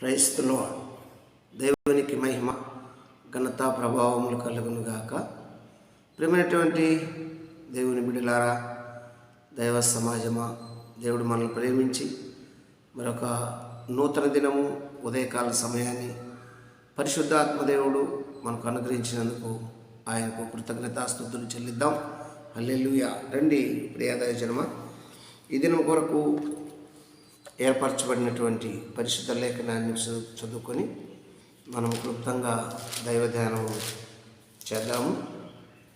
క్రైస్తులో దేవునికి మహిమ ఘనత ప్రభావములు కలుగును గాక ప్రేమైనటువంటి దేవుని బిడ్డలారా దైవ సమాజమా దేవుడు మనల్ని ప్రేమించి మరొక నూతన దినము ఉదయకాల సమయాన్ని పరిశుద్ధాత్మ దేవుడు మనకు అనుగ్రహించినందుకు ఆయనకు కృతజ్ఞతాస్తుతులు చెల్లిద్దాం. హల్లెలూయా. రండి ప్రియాదయ జన్మ. ఈ దినం కొరకు ఏర్పరచబడినటువంటి పరిశుద్ధ లేఖనాన్ని చదువుకొని మనం క్లుప్తంగా దైవ ధ్యానం చేద్దాము.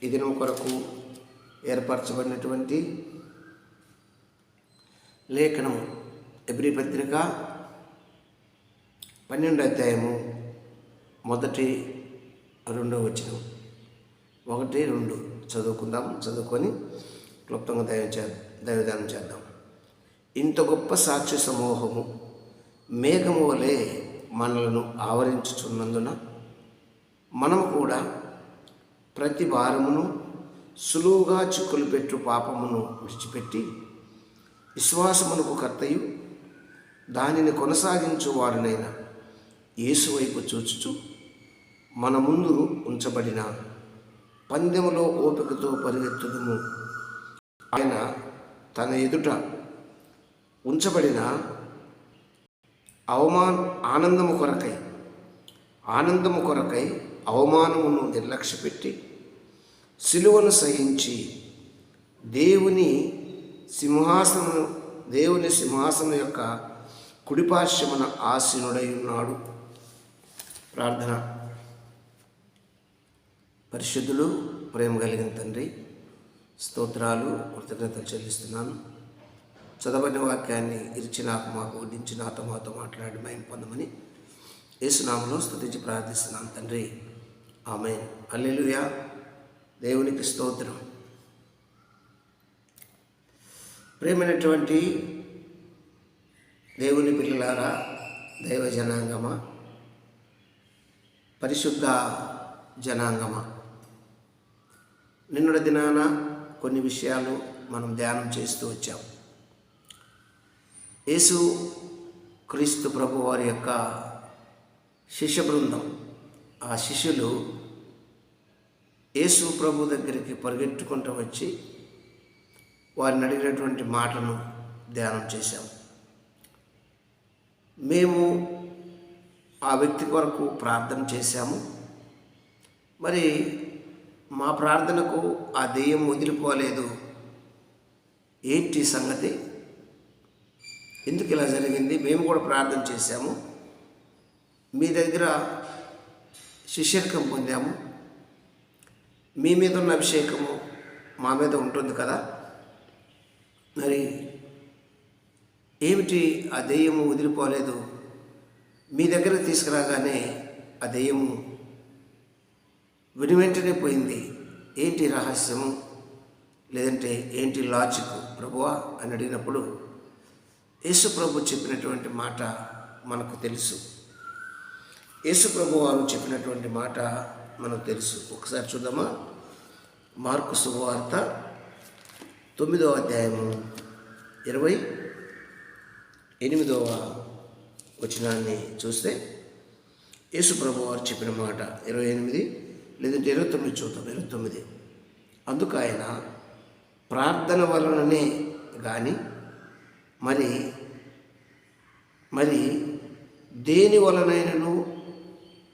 ఈ దినం కొరకు ఏర్పరచబడినటువంటి లేఖనం ఎబ్రి పత్రిక పన్నెండు అధ్యాయము మొదటి రెండో వచనం. ఒకటి రెండు చదువుకుందాం చదువుకొని క్లుప్తంగా దైవ చే దైవదానం చేద్దాం ఇంత గొప్ప సాక్షి సమూహము మేఘము వలె మనలను ఆవరించుచున్నందున మనము కూడా ప్రతి వారమును సులువుగా చిక్కులు పెట్టు పాపమును విడిచిపెట్టి విశ్వాసమునకు కర్తయు దానిని కొనసాగించు వారినైన యేసు వైపు చూచుచు మన ముందు ఉంచబడిన పందెములో ఓపికతో పరిగెత్తుదము. ఆయన తన ఎదుట ఉంచబడిన అవమాన ఆనందము కొరకై ఆనందము కొరకై అవమానమును నిర్లక్ష్యపెట్టి సిలువను సహించి దేవుని సింహాసనం దేవుని సింహాసనం యొక్క కుడిపార్శ్వమున ఆసీనుడై ఉన్నాడు. ప్రార్థన. పరిశుద్ధులు ప్రేమ కలిగిన తండ్రి స్తోత్రాలు కృతజ్ఞతలు చెల్లిస్తున్నాను. చదవని వాక్యాన్ని ఇరిచి నాకు మాకు వడ్డించి నాతో మాతో మాట్లాడి మేము పొందమని యేసునామలో స్థుతించి ప్రార్థిస్తున్నాను తండ్రి. ఆమె అల్లెలుయా దేవునికి స్తోత్రం. ప్రేమైనటువంటి దేవుని పిల్లలారా దైవ జనాంగమా పరిశుద్ధ జనాంగమా. నిన్నటి దినాన కొన్ని విషయాలు మనం ధ్యానం చేస్తూ వచ్చాం. యేసు క్రీస్తు ప్రభు వారి యొక్క శిష్య బృందం. ఆ శిష్యులు యేసు ప్రభు దగ్గరికి పరిగెట్టుకుంటూ వచ్చి వారిని అడిగినటువంటి మాటను ధ్యానం చేశాం. మేము ఆ వ్యక్తి కొరకు ప్రార్థన చేశాము. మరి మా ప్రార్థనకు ఆ దెయ్యం వదిలిపోలేదు. ఏంటి సంగతి? ఎందుకు ఇలా జరిగింది? మేము కూడా ప్రార్థన చేశాము. మీ దగ్గర శిష్యర్కం పొందాము. మీ మీద ఉన్న అభిషేకము మా మీద ఉంటుంది కదా? మరి ఏమిటి ఆ దెయ్యము వదిలిపోలేదు? మీ దగ్గర తీసుకురాగానే ఆ దెయ్యము విని వెంటనే పోయింది. ఏంటి రహస్యము? లేదంటే ఏంటి లాజిక్ ప్రభువా అని అడిగినప్పుడు యేసుప్రభు చెప్పినటువంటి మాట మనకు తెలుసు. యేసుప్రభు వారు చెప్పినటువంటి మాట మనకు తెలుసు. ఒకసారి చూద్దామా? మార్కు శుభవార్త తొమ్మిదవ అధ్యాయము ఇరవై ఎనిమిదవ వచనాన్ని చూస్తే యేసుప్రభు వారు చెప్పిన మాట ఇరవై ఎనిమిది లేదంటే ఇరవై తొమ్మిది చూద్దాం. ఇరవై తొమ్మిది. అందుకు ఆయన ప్రార్థన వలననే కానీ మరి మరి దేని వలనైనను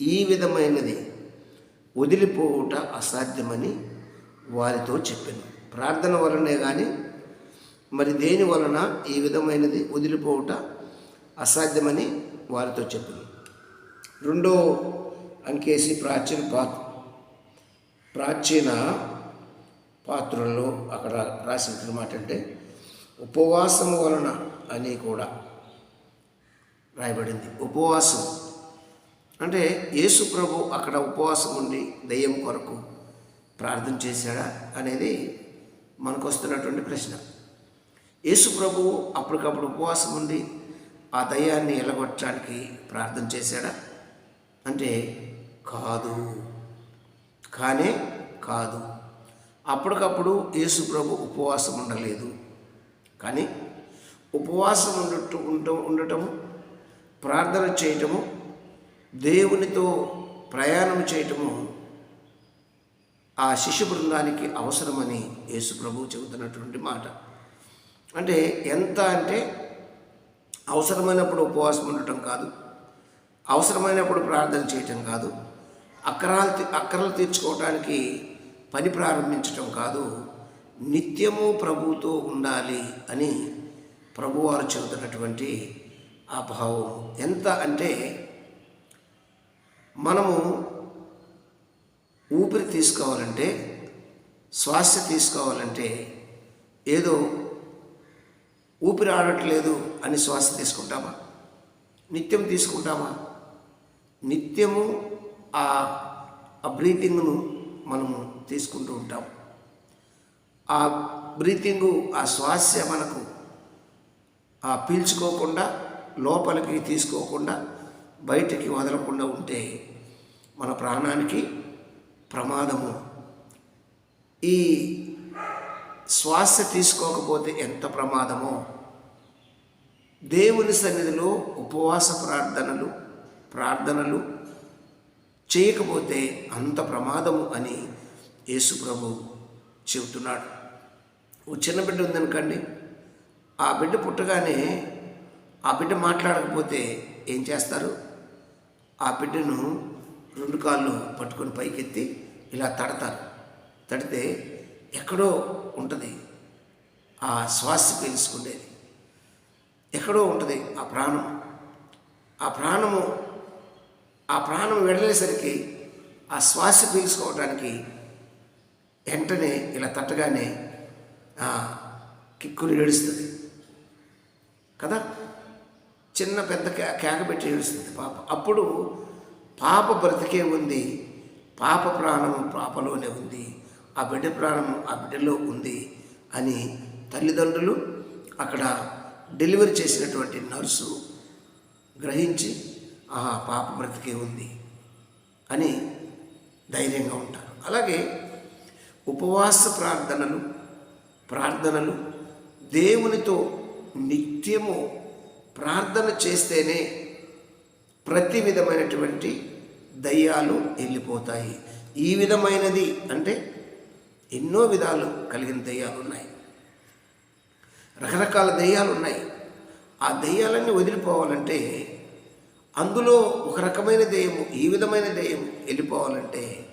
ఈ విధమైనది వదిలిపోవుట అసాధ్యమని వారితో చెప్పాను. ప్రార్థన వలనే కానీ మరి దేని వలన ఈ విధమైనది వదిలిపోవుట అసాధ్యమని వారితో చెప్పాను. రెండో అంకేసి ప్రాచీన పాత్ర ప్రాచీన పాత్రల్లో అక్కడ రాసిన మాట అంటే ఉపవాసము వలన అని కూడా రాయబడింది. ఉపవాసం. అంటే యేసు ప్రభు అక్కడ ఉపవాసం ఉండి దయ్యం కొరకు ప్రార్థన చేశాడా అనేది మనకు వస్తున్నటువంటి ప్రశ్న. యేసు ప్రభు అప్పటికప్పుడు ఉపవాసం ఉండి ఆ దయ్యాన్ని ఎలగొట్టడానికి ప్రార్థన చేశాడా? అంటే కాదు. కానే కాదు. అప్పటికప్పుడు యేసు ప్రభు ఉపవాసం ఉండలేదు. కానీ ఉపవాసం ఉండటం ఉండటం ఉండటము ప్రార్థన చేయటము దేవునితో ప్రయాణం చేయటము ఆ శిశు బృందానికి అవసరమని యేసు ప్రభు చెబుతున్నటువంటి మాట. అంటే ఎంత అంటే అవసరమైనప్పుడు ఉపవాసం ఉండటం కాదు అవసరమైనప్పుడు ప్రార్థన చేయటం కాదు అక్కరాలు అక్కరలు తీర్చుకోవటానికి పని ప్రారంభించటం కాదు నిత్యము ప్రభువుతో ఉండాలి అని ప్రభువారు చెబుతున్నటువంటి ఆ భావం. ఎంత అంటే మనము ఊపిరి తీసుకోవాలంటే శ్వాస తీసుకోవాలంటే ఏదో ఊపిరి ఆడట్లేదు అని శ్వాస తీసుకుంటామా? నిత్యం తీసుకుంటామా? నిత్యము ఆ బ్రీతింగ్ను మనము తీసుకుంటూ ఉంటాం ఆ బ్రీతింగు ఆ శ్వాస మనకు ఆ పీల్చుకోకుండా లోపలికి తీసుకోకుండా బయటికి వదలకుండా ఉంటే మన ప్రాణానికి ప్రమాదము. ఈ శ్వాస తీసుకోకపోతే ఎంత ప్రమాదమో? దేవుని సన్నిధిలో ఉపవాస ప్రార్థనలు ప్రార్థనలు చేయకపోతే అంత ప్రమాదము అని యేసుప్రభు చెబుతున్నాడు. ఓ చిన్న బిడ్డ ఉందనుకోండి ఆ బిడ్డ పుట్టగానే ఆ బిడ్డ మాట్లాడకపోతే ఏం చేస్తారు? ఆ బిడ్డను రెండు కాళ్ళు పట్టుకొని పైకెత్తి ఇలా తడతారు. తడితే ఎక్కడో ఉంటుంది ఆ శ్వాస పీల్చుకునేది ఎక్కడో ఉంటుంది ఆ ప్రాణం. ఆ ప్రాణము ఆ ప్రాణం వెళ్ళేసరికి ఆ శ్వాస పీల్చుకోవడానికి వెంటనే ఇలా తట్టగానే కిక్కులు ఏడుస్తుంది. కదా? చిన్న పెద్ద కేక పెట్టి ఏడుస్తుంది పాప. అప్పుడు పాప బ్రతికే ఉంది పాప ప్రాణము పాపలోనే ఉంది ఆ బిడ్డ ప్రాణము ఆ బిడ్డలో ఉంది అని తల్లిదండ్రులు అక్కడ డెలివరీ చేసినటువంటి నర్సు గ్రహించి ఆ పాప బ్రతికే ఉంది అని ధైర్యంగా ఉంటారు. అలాగే ఉపవాస ప్రార్థనలు ప్రార్థనలు దేవునితో నిత్యము ప్రార్థన చేస్తేనే ప్రతి విధమైనటువంటి దయ్యాలు వెళ్ళిపోతాయి. ఈ విధమైనది అంటే ఎన్నో విధాలు కలిగిన దయ్యాలు ఉన్నాయి రకరకాల దయ్యాలు ఉన్నాయి ఆ దయ్యాలన్నీ వదిలిపోవాలంటే అందులో ఒక రకమైన దయ్యము ఈ విధమైన దెయ్యం వెళ్ళిపోవాలంటే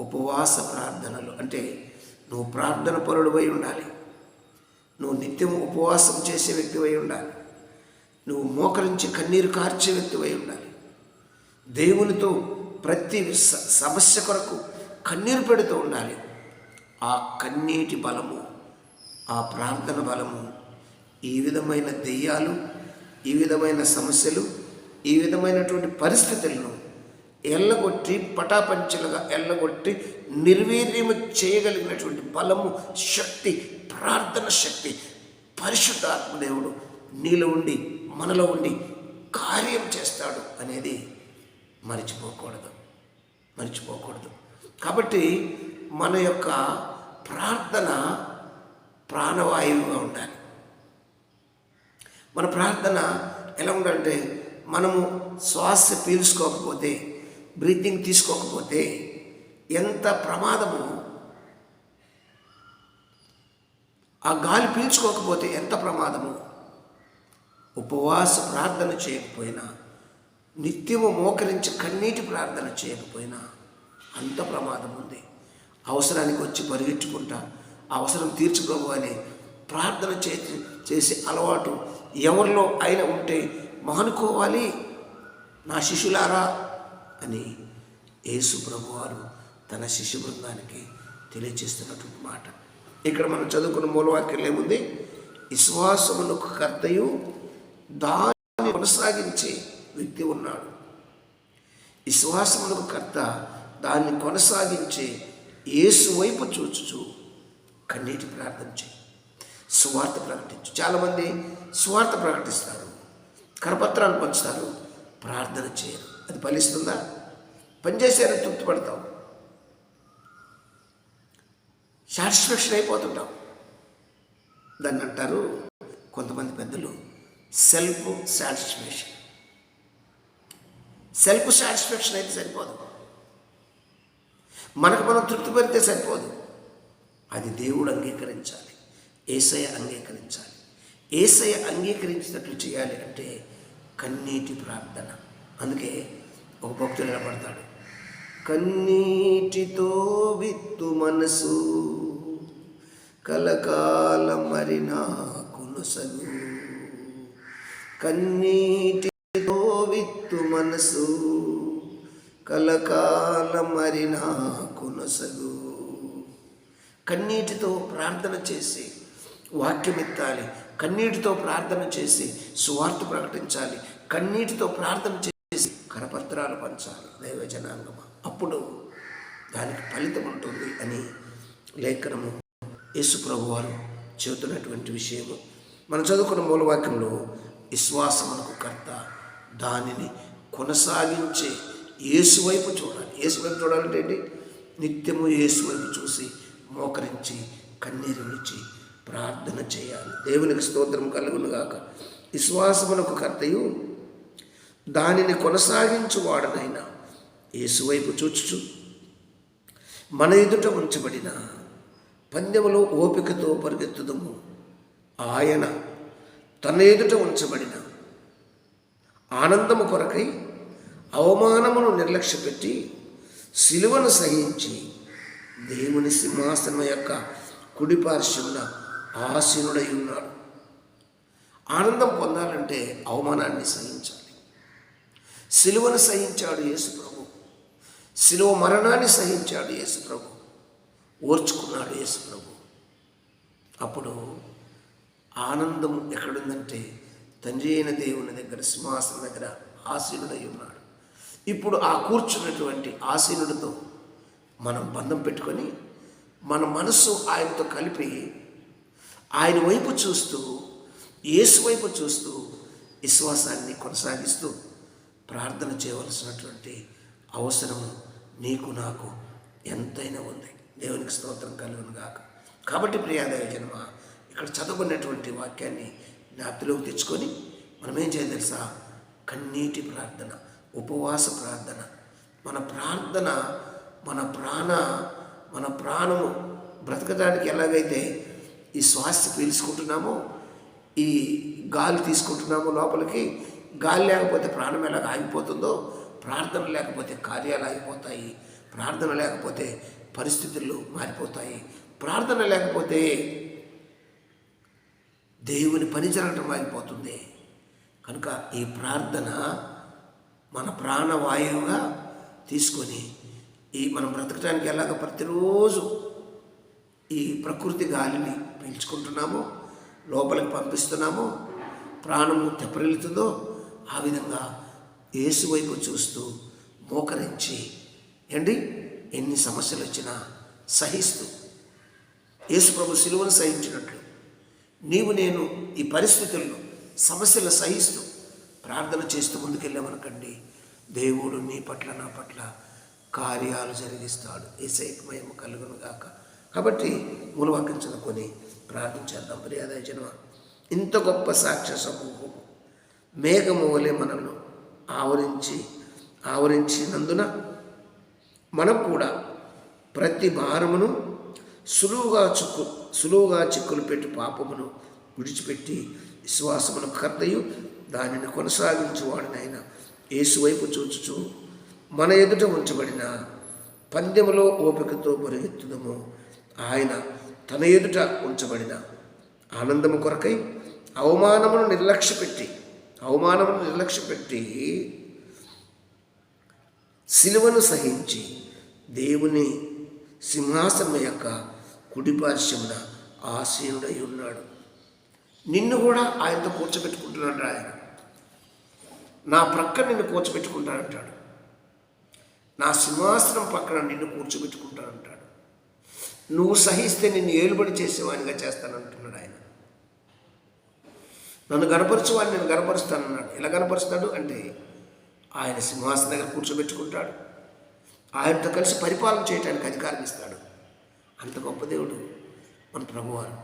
ఉపవాస ప్రార్థనలు అంటే నువ్వు ప్రార్థన పరుడువై ఉండాలి. నువ్వు నిత్యం ఉపవాసం చేసే వ్యక్తివై ఉండాలి. నువ్వు మోకరించి కన్నీరు కార్చే వ్యక్తివై ఉండాలి. దేవునితో ప్రతి స- సమస్య కొరకు కన్నీరు పెడుతూ ఉండాలి. ఆ కన్నీటి బలము ఆ ప్రార్థన బలము ఈ విధమైన దెయ్యాలు ఈ విధమైన సమస్యలు ఈ విధమైనటువంటి పరిస్థితులను ఎల్లగొట్టి పటాపంచలుగా ఎల్లగొట్టి నిర్వీర్యము చేయగలిగినటువంటి బలము శక్తి ప్రార్థన శక్తి పరిశుద్ధాత్మదేవుడు నీలో ఉండి మనలో ఉండి కార్యం చేస్తాడు అనేది మరిచిపోకూడదు. మరిచిపోకూడదు. కాబట్టి మన యొక్క ప్రార్థన ప్రాణవాయువుగా ఉండాలి. మన ప్రార్థన ఎలా ఉండాలంటే మనము శ్వాస పీల్చుకోకపోతే బ్రీతింగ్ తీసుకోకపోతే ఎంత ప్రమాదము? ఆ గాలి పీల్చుకోకపోతే ఎంత ప్రమాదము? ఉపవాస ప్రార్థన చేయకపోయినా నిత్యము మోకరించి కన్నీటి ప్రార్థన చేయకపోయినా అంత ప్రమాదం ఉంది. అవసరానికి వచ్చి పరిగెట్టుకుంటా అవసరం తీర్చుకోవాలి ప్రార్థన చే చేసే అలవాటు ఎవరిలో అయినా ఉంటే మానుకోవాలి. నా శిష్యులారా అని యేసు ప్రభువారు తన శిష్యు బృందానికి తెలియచేస్తున్నటువంటి మాట. ఇక్కడ మనం చదువుకున్న మూలవాక్యం ఏముంది? విశ్వాసమునకు కర్తయు దాన్ని కొనసాగించే వ్యక్తి ఉన్నాడు. విశ్వాసమునకు కర్త దాన్ని కొనసాగించే యేసు వైపు చూచుచు కన్నీటి ప్రార్థన చేయి. స్వార్థ ప్రకటించు. చాలామంది స్వార్థ ప్రకటిస్తారు. కరపత్రాలు పంచుతారు. ప్రార్థన చేయరు. అది ఫలిస్తుందా? పనిచేసారని తృప్తిపడతాం సాటిస్ఫాక్షన్ అయిపోతుంటాం దాన్ని అంటారు కొంతమంది పెద్దలు సెల్ఫ్ సాటిస్ఫాక్షన్ సెల్ఫ్ సాటిస్ఫాక్షన్ అయితే సరిపోదు. మనకు మనం తృప్తి పడితే సరిపోదు. అది దేవుడు అంగీకరించాలి. ఏసయ అంగీకరించాలి. ఏసయ అంగీకరించినట్లు చేయాలి అంటే కన్నీటి ప్రార్థన. అందుకే ఒక భక్తుడు నిలబడతాడు. కన్నీటితో విత్తు మనసు కలకాలం మరి నాకు కన్నీటితో విత్తు మనసు కలకాలం మరి నాకు కన్నీటితో ప్రార్థన చేసి వాక్యమిత్తాలి కన్నీటితో ప్రార్థన చేసి సువార్త ప్రకటించాలి. కన్నీటితో ప్రార్థన చేసి కరపత్రాలు పంచాలి దైవజనాంగమ అప్పుడు దానికి ఫలితం ఉంటుంది అని లేఖనము యేసు ప్రభు వారు చెబుతున్నటువంటి విషయము. మనం చదువుకున్న మూలవాక్యంలో విశ్వాసమునకు కర్త దానిని కొనసాగించే యేసు వైపు చూడాలి. యేసు వైపు చూడాలంటే ఏంటి? నిత్యము యేసు వైపు చూసి మోకరించి కన్నీరు విడిచి ప్రార్థన చేయాలి. దేవునికి స్తోత్రం కలుగునుగాక విశ్వాసమునకు కర్తయు దానిని కొనసాగించువాడనైనా యేసువైపు చూచుచు. మన ఎదుట ఉంచబడిన పందెములో ఓపికతో పరిగెత్తుదము. ఆయన తన ఎదుట ఉంచబడిన ఆనందము కొరకై అవమానమును నిర్లక్ష్యపెట్టి సిలువను సహించి దేవుని సింహాసనం యొక్క కుడిపార్శ్వమున ఆసీనుడై ఉన్నాడు. ఆనందం పొందాలంటే అవమానాన్ని సహించాలి. సిలువను సహించాడు యేసు ప్రభు. సిలువ మరణాన్ని సహించాడు యేసు ప్రభు. ఓర్చుకున్నాడు యేసు ప్రభు. అప్పుడు ఆనందం ఎక్కడుందంటే తండ్రి అయిన దేవుని దగ్గర సింహాసనం దగ్గర ఆసీనుడై ఉన్నాడు. ఇప్పుడు ఆ కూర్చున్నటువంటి ఆసీనుడితో మనం బంధం పెట్టుకొని మన మనస్సు ఆయనతో కలిపి ఆయన వైపు చూస్తూ యేసు వైపు చూస్తూ విశ్వాసాన్ని కొనసాగిస్తూ ప్రార్థన చేయవలసినటువంటి అవసరం నీకు నాకు ఎంతైనా ఉంది. దేవునికి స్తోత్రం కలుగును గాక. కాబట్టి ప్రియాదేవ జన్మ ఇక్కడ చదువుకున్నటువంటి వాక్యాన్ని జ్ఞాప్తిలోకి తెచ్చుకొని మనం ఏం చేయాలి తెలుసా? కన్నీటి ప్రార్థన ఉపవాస ప్రార్థన. మన ప్రార్థన మన ప్రాణ మన ప్రాణము బ్రతకడానికి ఎలాగైతే ఈ శ్వాస పీల్చుకుంటున్నామో ఈ గాలి తీసుకుంటున్నామో లోపలికి గాలి లేకపోతే ప్రాణం ఎలాగ ఆగిపోతుందో ప్రార్థన లేకపోతే కార్యాలు ఆగిపోతాయి ప్రార్థన లేకపోతే పరిస్థితులు మారిపోతాయి. ప్రార్థన లేకపోతే దేవుని పని జరగటం ఆగిపోతుంది. కనుక ఈ ప్రార్థన మన ప్రాణవాయువుగా తీసుకొని ఈ మనం బ్రతకడానికి ఎలాగ ప్రతిరోజు ఈ ప్రకృతి గాలిని పీల్చుకుంటున్నామో లోపలికి పంపిస్తున్నామో ప్రాణము తెప్పరిల్లుతుందో ఆ విధంగా యేసు వైపు చూస్తూ మోకరించి ఏంటి ఎన్ని సమస్యలు వచ్చినా సహిస్తూ యేసు ప్రభు సిలువను సహించినట్లు నీవు నేను ఈ పరిస్థితుల్లో సమస్యలు సహిస్తూ ప్రార్థన చేస్తూ ముందుకెళ్ళామనకండి దేవుడు నీ పట్ల నా పట్ల కార్యాలు జరిగిస్తాడు. ఏసైకమయం కలుగును గాక. కాబట్టి మూలవాక్యం చదువుకొని ప్రార్థన చేద్దాం. ప్రియాదాయ ఇంత గొప్ప సాక్ష్య సమూహము. మేఘము వలె మనల్ని ఆవరించి ఆవరించినందున మనం కూడా ప్రతి భారమును సులువుగా చిక్కు సులువుగా చిక్కులు పెట్టి పాపమును విడిచిపెట్టి విశ్వాసమును కర్తయు దానిని కొనసాగించువాడినైన యేసువైపు చూచుచు మన ఎదుట ఉంచబడిన పందెములో ఓపికతో పరిగెత్తుదము. ఆయన తన ఎదుట ఉంచబడిన ఆనందము కొరకై అవమానమును నిర్లక్ష్యపెట్టి అవమానమును నిర్లక్ష్యపెట్టి సిలువను సహించి దేవుని సింహాసనం యొక్క కుడిపార్శ్వమున ఆసీనుడై ఉన్నాడు. నిన్ను కూడా ఆయనతో కూర్చోబెట్టుకుంటున్నాడు ఆయన. నా ప్రక్క నిన్ను కూర్చోబెట్టుకుంటానంటాడు. నా సింహాసనం పక్కన నిన్ను కూర్చోబెట్టుకుంటానంటాడు. నువ్వు సహిస్తే నిన్ను ఏలుబడి చేసేవాడిగా చేస్తానంటున్నాడు ఆయన. నన్ను గనపరచువాడిని నేను గనపరుస్తానన్నాడు ఎలా గనపరుస్తాడు అంటే ఆయన సింహాసనం దగ్గర కూర్చోబెట్టుకుంటాడు. ఆయనతో కలిసి పరిపాలన చేయడానికి అధికారం ఇస్తాడు. అంత గొప్ప దేవుడు మన ప్రభువారు.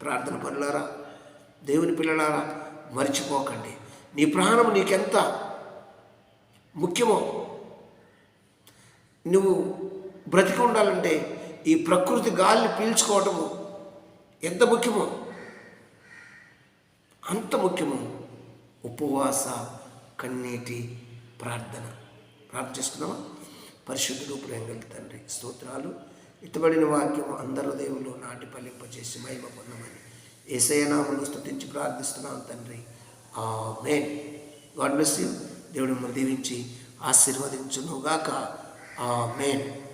ప్రార్థన పనులారా దేవుని పిల్లలారా మర్చిపోకండి. నీ ప్రాణం నీకెంత ముఖ్యమో? నువ్వు బ్రతికి ఉండాలంటే ఈ ప్రకృతి గాలిని పీల్చుకోవటము ఎంత ముఖ్యమో? అంత ముఖ్యము. ఉపవాస కన్నీటి ప్రార్థన. ప్రార్థన చేసుకుందామా? పరిశుద్ధుడు ప్రేమ తండ్రి స్తోత్రాలు. ఇతబడిన వాక్యం అందరు దేవుళ్ళు నాటి పలింపజేసి మహిమ పొందమని ఏసయనామను స్థుతించి ప్రార్థిస్తున్నాను తండ్రి. ఆ మేన్ గాడ్ బ్లెస్ యూ. దేవుడు మిమ్మల్ని దీవించి ఆశీర్వదించునుగాక. ఆ మేన్